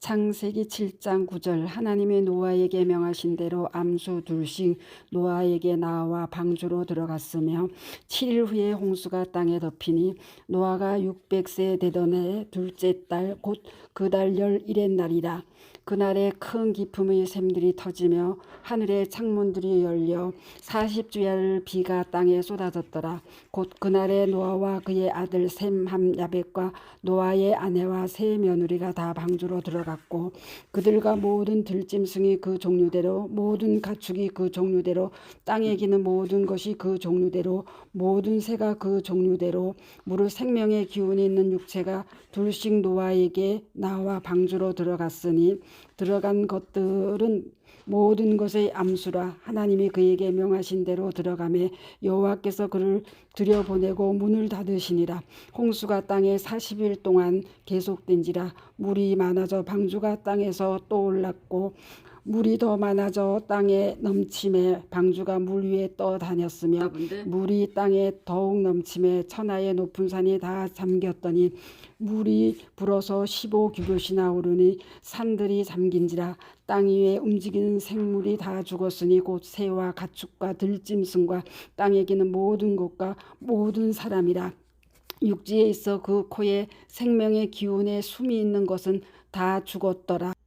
창세기 7장 9절. 하나님의 노아에게 명하신 대로 암수 둘씩 노아에게 나와 방주로 들어갔으며 7일 후에 홍수가 땅에 덮이니 노아가 600세 되던 해 둘째 달 곧 그 달 열일의 날이라 그날에 큰 기품의 샘들이 터지며 하늘의 창문들이 열려 40주야를 비가 땅에 쏟아졌더라. 곧 그날에 노아와 그의 아들 셈함 야벳과 노아의 아내와 세 며느리가 다 방주로 들어갔고 그들과 모든 들짐승이 그 종류대로 모든 가축이 그 종류대로 땅에 기는 모든 것이 그 종류대로 모든 새가 그 종류대로 무릇 생명의 기운이 있는 육체가 둘씩 노아에게 나와 방주로 들어갔으니 들어간 것들은 모든 것의 암수라 하나님이 그에게 명하신 대로 들어가매 여호와께서 그를 들여보내고 문을 닫으시니라. 홍수가 땅에 40일 동안 계속된지라. 물이 많아져 방주가 땅에서 또 올랐고 물이 더 많아져 땅에 넘침에 방주가 물 위에 떠 다녔으며 물이 땅에 더욱 넘침에 천하의 높은 산이 다 잠겼더니 물이 불어서 15규빗이나 오르니 산들이 잠긴지라 땅 위에 움직이는 생물이 다 죽었으니 곧 새와 가축과 들짐승과 땅에 기는 모든 것과 모든 사람이라 육지에 있어 그 코에 생명의 기운에 숨이 있는 것은 다 죽었더라.